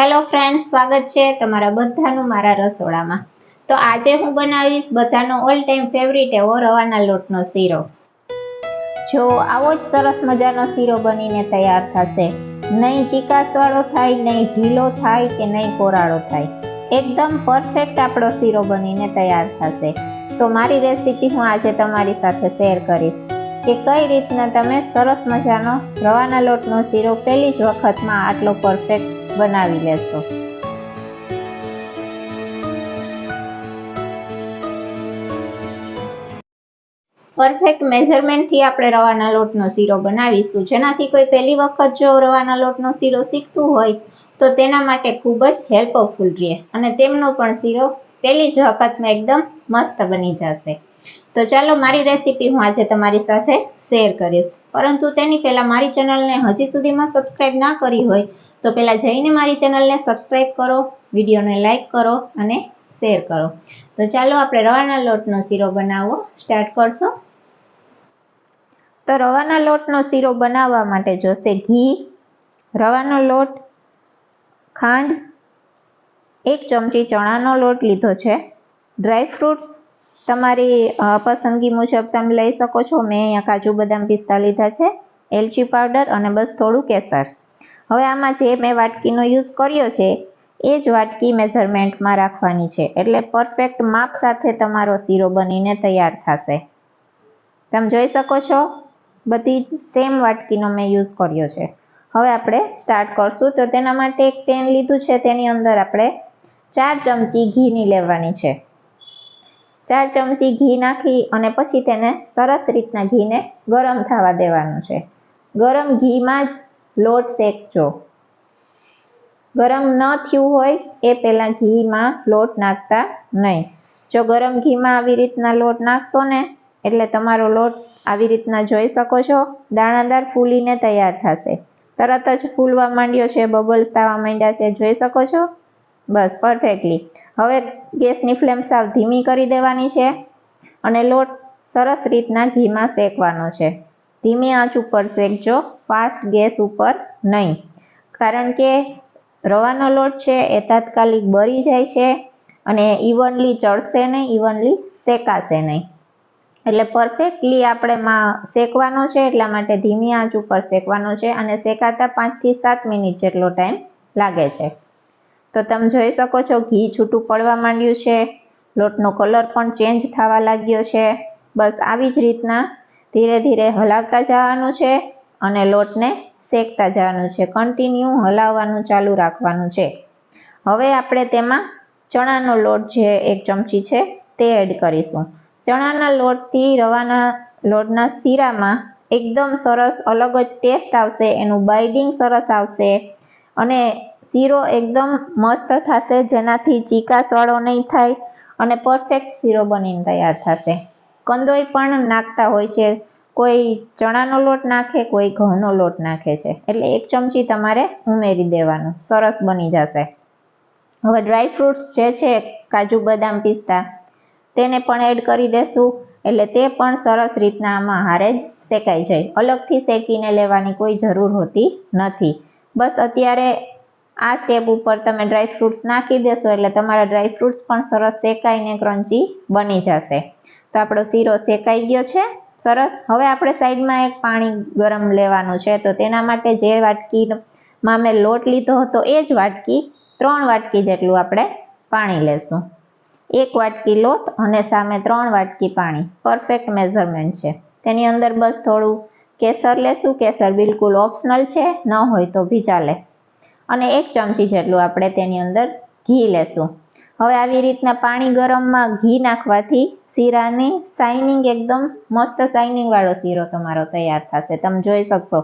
Hello friend સ્વાગત છે તમારા બધાનું મારા રસોડામાં. તો આજે હું બનાવીશ બધાનો ઓલ ટાઈમ ફેવરિટ એવો રવાના લોટનો શીરો. જો આવો જ સરસ મજાનો શીરો બનીને તૈયાર થશે. નહીં ચીકાસવાળો થાય, નહીં ઢીલો થાય કે નહીં કોરાળો થાય. એકદમ પરફેક્ટ આપણો શીરો બનીને તૈયાર થશે. તો મારી રેસીપી હું આજે તમારી સાથે શેર કરીશ. કે કઈ રીતના તમે સરસ મજાનો રવાના લોટનો શીરો પહેલી જ વખતમાં આટલો પરફેક્ટ બનાવી લેશો. પરફેક્ટ મેઝરમેન્ટથી આપણે રવાના લોટનો શીરો બનાવીશું. જેનાથી કોઈ પહેલી વખત જો રવાના લોટનો શીરો શીખતું હોય, તો તેના માટે ખૂબ જ હેલ્પફુલ રહે અને તેમનો પણ શીરો પહેલી જ વખતમાં એકદમ મસ્ત બની જશે. તો ચાલો મારી રેસીપી હું આજે તમારી સાથે શેર કરીશ. પરંતુ તેની પહેલાં મારી ચેનલને હજી સુધીમાં સબસ્ક્રાઈબ ના કરી હોય, તો પહેલાં જઈને મારી ચેનલને સબસ્ક્રાઈબ કરો વિડીયોને લાઇક કરો અને શેર કરો. તો ચાલો આપણે રવાના લોટનો શીરો બનાવવો સ્ટાર્ટ કરશું. તો રવાના લોટનો શીરો બનાવવા માટે જોશે ઘી, રવાનો લોટ, ખાંડ, એક ચમચી ચણાનો લોટ લીધો છે ડ્રાય ફ્રૂટ્સ તમારી પસંદગી મુજબ તમે લઈ શકો છો. મેં અહીંયા કાજુ બદામ પિસ્તા લીધા છે, એલચી પાવડર અને બસ થોડું કેસર. હવે આમાં જે મેં વાટકીનો યુઝ કર્યો છે, એ જ વાટકી મેઝરમેન્ટમાં રાખવાની છે. એટલે પરફેક્ટ માપ સાથે તમારો શીરો બનીને તૈયાર થશે. તમે જોઈ શકો છો, બધી જ સેમ વાટકીનો મેં યુઝ કર્યો છે. હવે આપણે સ્ટાર્ટ કરશું. તો તેના માટે એક પેન લીધું છે. તેની અંદર આપણે ચાર ચમચી ઘીની લેવાની છે. ચાર ચમચી ઘી નાખી અને પછી તેને સરસ રીતના ઘીને ગરમ થવા દેવાનું છે. ગરમ ઘીમાં જ લોટ શેકજો. ગરમ ન થયું હોય એ પહેલાં ઘીમાં લોટ નાખતા નહીં. જો ગરમ ઘીમાં આવી રીતના લોટ નાખશો ને, એટલે તમારો લોટ આવી રીતના જોઈ શકો છો, દાણાદાર ફૂલીને તૈયાર થશે. તરત જ ફૂલવા માંડ્યો છે, બબલ્સ થવા માંડ્યા છે, જોઈ શકો છો? બસ પરફેક્ટલી હવે ગેસની ફ્લેમ સાવ ધીમી કરી દેવાની છે અને લોટ સરસ રીતના ઘીમાં શેકવાનો છે. ધીમી આંચ ઉપર શેકજો, ફાસ્ટ ગેસ ઉપર નહીં. કારણ કે રવાનો લોટ છે એ તાત્કાલિક બળી જાય છે અને ઇવનલી ચડશે નહીં ઇવનલી શેકાશે નહીં. એટલે પરફેક્ટલી આપણે માં શેકવાનો છે, એટલા માટે ધીમી આંચ ઉપર શેકવાનો છે અને શેકાતા પાંચથી સાત મિનિટ જેટલો ટાઈમ લાગે છે. તો તમે જોઈ શકો છો, ઘી છૂટું પડવા માંડ્યું છે. લોટનો કલર પણ ચેન્જ થવા લાગ્યો છે. બસ આવી જ રીતના ધીરે ધીરે હલાવતા જવાનું છે અને લોટને શેકતા જવાનું છે. કન્ટિન્યુ હલાવવાનું ચાલુ રાખવાનું છે. હવે આપણે તેમાં ચણાનો લોટ જે એક ચમચી છે તે એડ કરીશું. ચણાના લોટથી રવાના લોટના શીરામાં એકદમ સરસ અલગ જ ટેસ્ટ આવશે, એનું બાઇડિંગ સરસ આવશે અને શીરો એકદમ મસ્ત થશે, જેનાથી ચીકા સડો નહીં થાય અને પરફેક્ટ શીરો બનીને તૈયાર થશે. કંદોઈ પણ નાખતા હોય છે. કોઈ ચણાનો લોટ નાખે, કોઈ ઘઉંનો લોટ નાખે છે. એટલે એક ચમચી તમારે ઉમેરી દેવાનું. સરસ બની જશે. હવે ડ્રાય ફ્રૂટ્સ જે છે, કાજુ બદામ પિસ્તા, તેને પણ એડ કરી દેશું. એટલે તે પણ સરસ રીતના આમાં હારે જ શેકાઈ જાય. અલગથી શેકીને લેવાની કોઈ જરૂર હોતી નથી. બસ અત્યારે આ સ્ટેપ ઉપર તમે ડ્રાય ફ્રૂટ્સ નાખી દેશો એટલે તમારા ડ્રાય ફ્રૂટ્સ પણ સરસ શેકાઈને ક્રન્ચી બની જશે. તો આપણો શીરો શેકાઈ ગયો છે. સરસ. હવે આપણે સાઈડમાં એક પાણી ગરમ લેવાનું છે. તો તેના માટે જે વાટકીમાં મેં લોટ લીધો હતો એ જ વાટકી, ત્રણ વાટકી જેટલું આપણે પાણી લેશું. એક વાટકી લોટ અને સામે ત્રણ વાટકી પાણી. પરફેક્ટ મેઝરમેન્ટ છે. તેની અંદર બસ થોડું કેસર લેશું. કેસર બિલકુલ ઓપ્શનલ છે. ન હોય તો બી ચાલે. અને એક ચમચી જેટલું આપણે તેની અંદર ઘી લેશું. હવે આવી રીતના પાણી ગરમમાં ઘી નાખવાથી શીરાની શાઇનિંગ એકદમ મસ્ત શાઇનિંગ વાળો શીરો તમારો તૈયાર થશે. તમે જોઈ શકશો.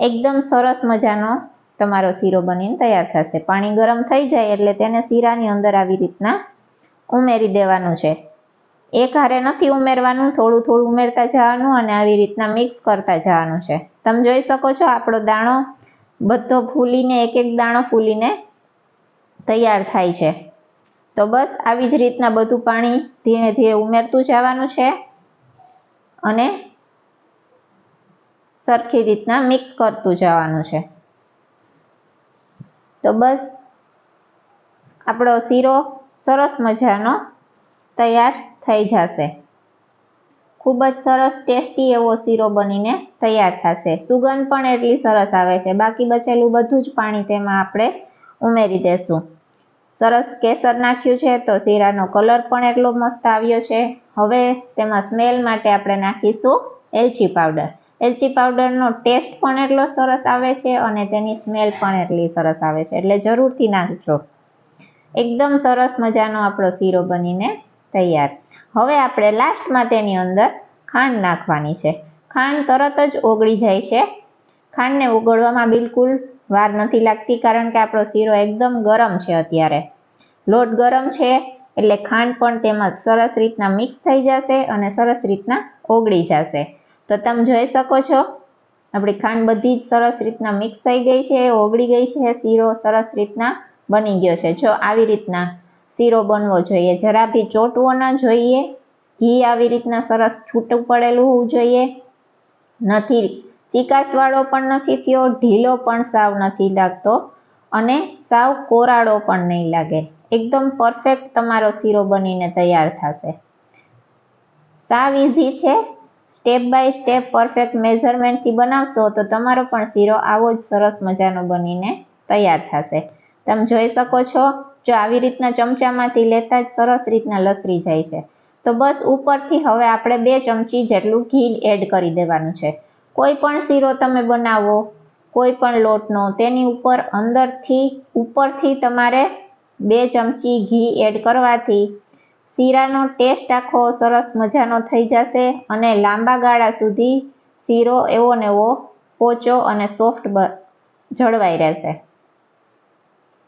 એકદમ સરસ મજાનો તમારો શીરો બનીને તૈયાર થશે. પાણી ગરમ થઈ જાય એટલે તેને શીરાની અંદર આવી રીતના ઉમેરી દેવાનું છે. એક હારે નથી ઉમેરવાનું, થોડું થોડું ઉમેરતા જવાનું અને આવી રીતના મિક્સ કરતા જવાનું છે. તમે જોઈ શકો છો આપણો દાણો બધો ફૂલીને એક એક દાણો ફૂલીને તૈયાર થાય છે. તો બસ આવી જ રીતના બધું પાણી ધીરે ધીરે ઉમેરતું જવાનું છે અને સરખી રીતના મિક્સ કરતું જવાનું છે. તો બસ આપણો શીરો સરસ મજાનો તૈયાર થઈ જશે. ખૂબ જ સરસ ટેસ્ટી એવો શીરો બનીને તૈયાર થશે. સુગંધ પણ એટલી સરસ આવે છે. બાકી બચેલું બધું જ પાણી તેમાં આપણે ઉમેરી દેશું. સરસ કેસર નાખ્યું છે તો શીરાનો કલર પણ એટલો મસ્ત આવ્યો છે. હવે તેમાં સ્મેલ માટે આપણે નાખીશું એલચી પાવડર. એલચી પાવડરનો ટેસ્ટ પણ એટલો સરસ આવે છે અને તેની સ્મેલ પણ એટલી સરસ આવે છે. એટલે જરૂરથી નાખજો. એકદમ સરસ મજાનો આપણો શીરો બનીને તૈયાર હવે આપણે લાસ્ટમાં તેની અંદર ખાંડ નાખવાની છે. ખાંડ તરત જ ઓગળી જાય છે. ખાંડને ઓગળવામાં બિલકુલ વાર નથી લાગતી કારણ કે આપણો શીરો એકદમ ગરમ છે અત્યારે. લોટ ગરમ છે એટલે ખાંડ પણ તેમાં સરસ રીતના મિક્સ થઈ જશે અને સરસ રીતના ઓગળી જશે. તો તમે જોઈ શકો છો, આપણી ખાંડ બધી જ સરસ રીતના મિક્સ થઈ ગઈ છે, ઓગળી ગઈ છે, શીરો સરસ રીતના બની ગયો છે. જો આવી રીતના શીરો બનવો જોઈએ. જરા બી ચોટવો ના જોઈએ. ઘી આવી રીતના સરસ છૂટું પડેલું હોવું જોઈએ. નથી, ચીકાસવાળો પણ નથી થયો, ઢીલો પણ સાવ નથી લાગતો અને સાવ કોરાળો પણ નહીં લાગે. એકદમ પરફેક્ટ તમારો શીરો બનીને તૈયાર થશે. સાવ ઇઝી છે. સ્ટેપ બાય સ્ટેપ પરફેક્ટ મેઝરમેન્ટથી બનાવશો તો તમારો પણ શીરો આવો જ સરસ મજાનો બનીને તૈયાર થશે. તમે જોઈ શકો છો, જો આવી રીતના ચમચામાંથી લેતા જ સરસ રીતના લસરી જાય છે. તો બસ ઉપરથી હવે આપણે બે ચમચી જેટલું ઘી એડ કરી દેવાનું છે. કોઈ પણ શીરો તમે બનાવો, કોઈ પણ લોટનો, તેની ઉપર અંદરથી, ઉપરથી તમારે બે ચમચી ઘી એડ કરવાથી શીરાનો ટેસ્ટ આખો સરસ મજાનો થઈ જશે અને લાંબા ગાળા સુધી શીરો એવો ને એવો પોચો અને સોફ્ટ જળવાઈ રહેશે.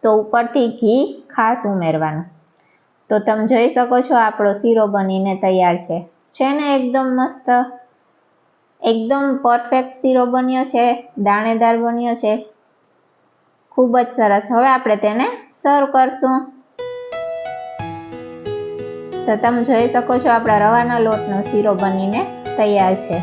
તો ઉપરથી ઘી ખાસ ઉમેરવાનું. તો તમે જોઈ શકો છો આપણો શીરો બનીને તૈયાર છે. છે ને એકદમ મસ્ત, એકદમ પરફેક્ટ શીરો બન્યો છે, દાણેદાર બન્યો છે. ખૂબ જ સરસ. હવે આપણે તેને સર્વ કરશું. તો તમે જોઈ શકો છો આપણા રવાના લોટનો શીરો બનીને તૈયાર છે.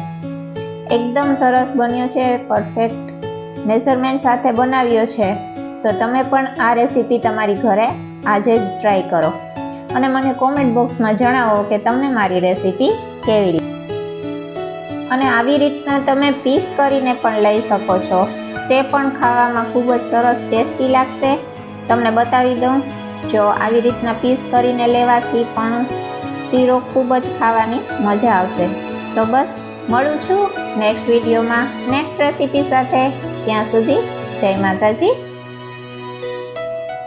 એકદમ સરસ બન્યો છે પરફેક્ટ મેઝરમેન્ટ સાથે બનાવ્યો છે. તો તમે પણ આ રેસીપી તમારી ઘરે આજે જ ટ્રાય કરો. અને મને કોમેન્ટ બોક્સમાં જણાવો કે તમને મારી રેસીપી કેવી રીતે અને આવી રીતના તમે પીસ કરીને પણ લઈ શકો છો. તે પણ ખાવામાં ખૂબ જ સરસ ટેસ્ટી લાગશે. તમને બતાવી દઉં, જો આવી રીતના પીસ કરીને લેવાથી પણ શીરો ખૂબ જ ખાવાની મજા આવશે. તો બસ, મળું છું નેક્સ્ટ વિડીયોમાં નેક્સ્ટ રેસીપી સાથે. ત્યાં સુધી જય માતાજી.